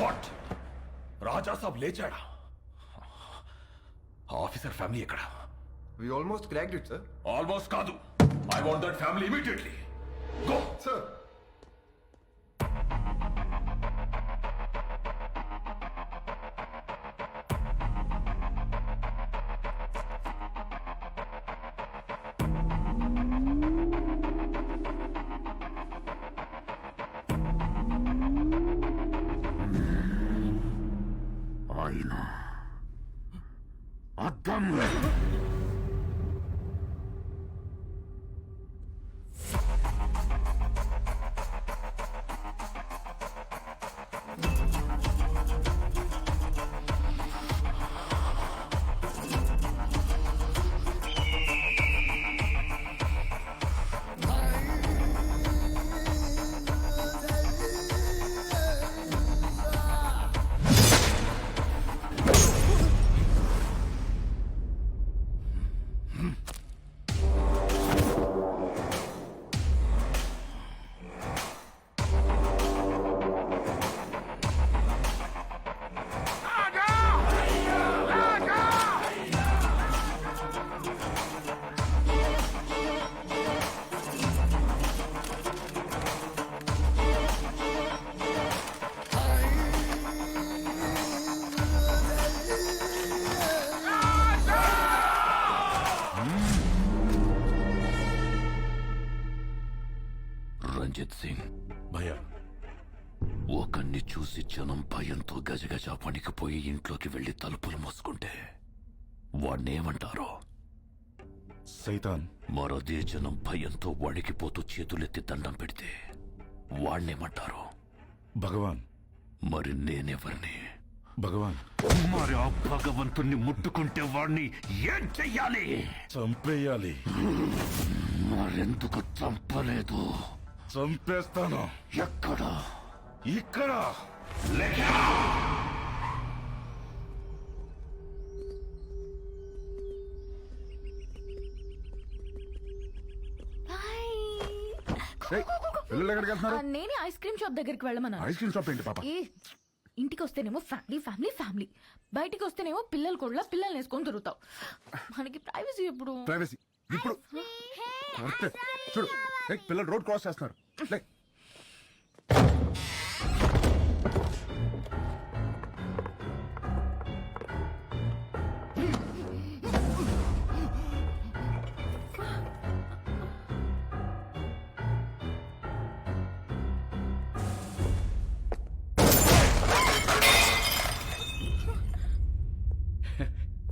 What? Raja Saab లేచాడా? Officer family ఎక్కడ? We almost cracked it, sir. Almost కాదు. I want that family immediately go Sir. Come. భయంతో గజగజ వణికిపోయి ఇంట్లోకి వెళ్ళి తలుపులు మూసుకుంటే వాణ్ణేమంటారో? సైతాన్. మరదే జనం భయంతో వణికిపోతూ చేతులెత్తి దండం పెడితే వాణ్ణేమంటారు? భగవాన్. మరి నేనెవరిని? భగవాన్. మరి ఆ భగవంతుణ్ణి ముట్టుకుంటే వాణ్ణి ఏం చెయ్యాలి? చంపేయాలి. మరెందుకు చంపలేదు? చంపేస్తాను. ఎక్కడ? ఇక్కడ. పిల్లలు ఎక్కడికి వెళ్తున్నారు? నేనే ఐస్ క్రీమ్ షాప్ దగ్గరికి వెళ్ళమన్నాను. ఐస్ క్రీమ్ షాప్ ఏంటి పాప? ఏ ఇంటికి వస్తేనేమో ఫ్యామిలీ ఫ్యామిలీ ఫ్యామిలీ. బయటికి వస్తేనేమో పిల్లలు కూడా పిల్లల్ని వేసుకొని తిరుగుతావు. మనకి ప్రైవసీ ఎప్పుడు? ప్రైవసీ. ఇప్పుడు కరెక్ట్. చూడు ఏయ్, పిల్లలు రోడ్ క్రాస్ చేస్తున్నారు. లే.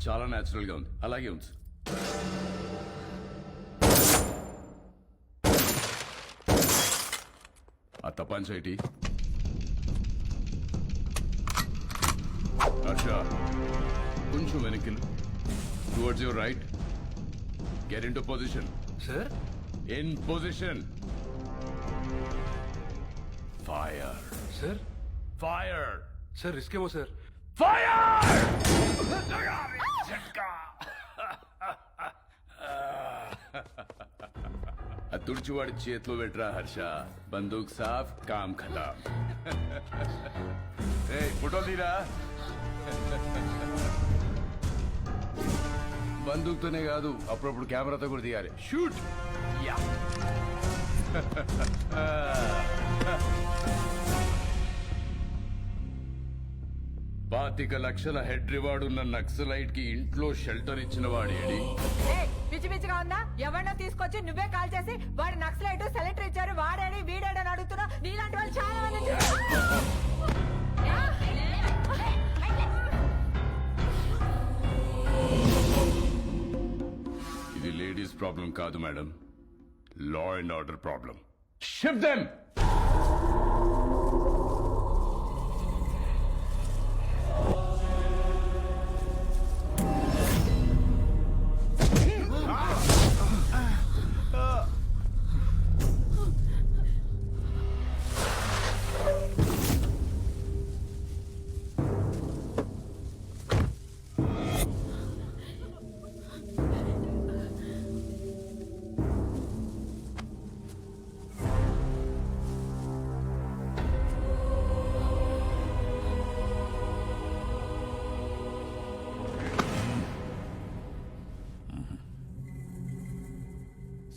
చాలా న్యాచురల్గా ఉంది. అలాగే ఉంది ఆ తపాంచేటి హర్ష కొంచెం వెనక్కి towards your right get into position sir in position fire sir fire sir risk ఏమో సార్ ఆ తుడిచివాడి చేతిలో పెట్టరా హర్ష? బందూక్ సాఫ్ కామ్ ఖతాం ఏ ఫోటో తీరా? బందూక్తోనే కాదు అప్పుడప్పుడు కెమెరాతో కూడా తీయాలి. షూట్! యా. పాతిక లక్షల హెడ్ రివార్డ్ ఉన్న నక్సలైట్కి ఇంట్లో షెల్టర్ ఇచ్చిన వాడేడి పిచ్చి పిచ్చిగా ఉందా? ఎవరినో తీసుకొచ్చి నువ్వే కాల్ చేసి వాడు నక్సలైట్ సెలెక్టర్ ఇచ్చారు వాడాడి వీడాడని అడుగుతున్నా. నీలాంటి వాళ్ళు చాలా మంది. ఇది లేడీస్ ప్రాబ్లం కాదు madam. Law and order problem shift them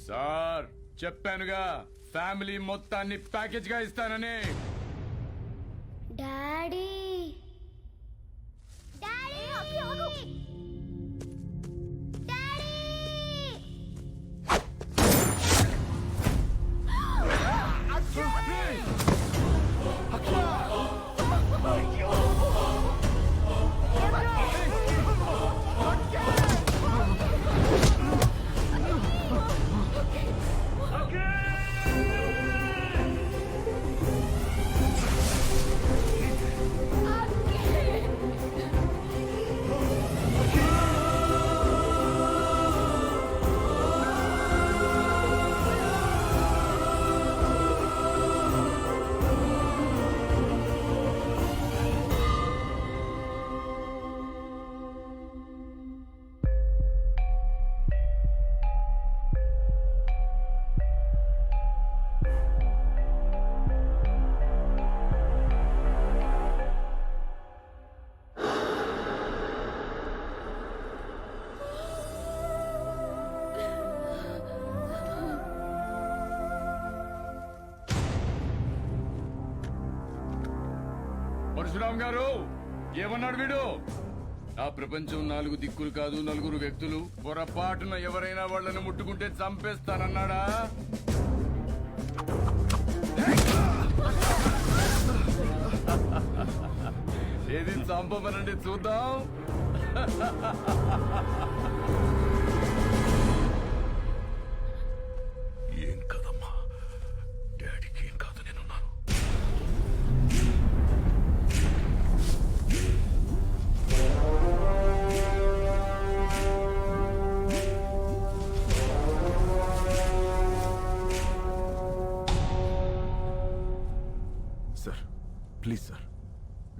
sir చెప్పానుగా ఫ్యామిలీ మొత్తాన్ని ప్యాకేజ్గా ఇస్తానని. పరశురాం గారు ఏమన్నాడు వీడు? ఆ ప్రపంచం నాలుగు దిక్కులు కాదు నలుగురు వ్యక్తులు. పొరపాటున ఎవరైనా వాళ్ళని ముట్టుకుంటే చంపేస్తానన్నాడా? ఏది చంపమనండి చూద్దాం.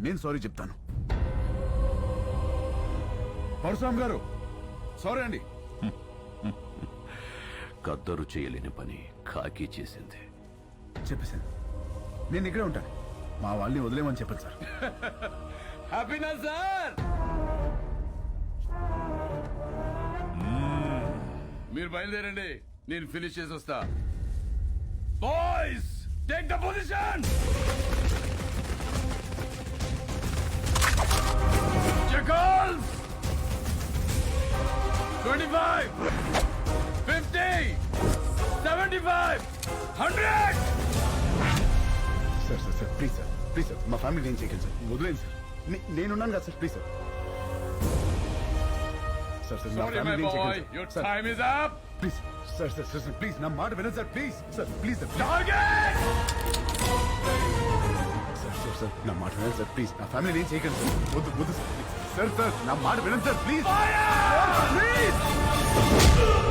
నేను సారీ చెప్తాను. పరశురామ్ గారు సారీ అండి. కద్దరు చేయలేని పని కాకి చేసింది. చెప్పేశాను. నేను ఇక్కడే ఉంటాను. మా వాళ్ళని వదిలేమని చెప్పండి సార్. హ్యాపీనా సార్! మీరు బయలుదేరండి. నేను ఫినిష్ చేసి వస్తా. Boys take the position! Jackals! 25, 50, 75, 100! Sir sir sir please sir please sir మా ఫ్యామిలీ నేను చేయకండి సార్ వదిలేండి సార్ నే- నేనున్నాను కదా sir please sir sir sir Sorry, my family నేను boy, your sir time is up. Please sir sir sir sir please నా మాట వినండి sir please sir please sir Target! Sir. Sir నా మాట వినండి సార్ ప్లీజ్ నా ఫ్యామిలీ నేను చేయకండి సార్. వద్దు వద్దు సార్ సార్ నా మాట వినండి సార్ ప్లీజ్ ప్లీజ్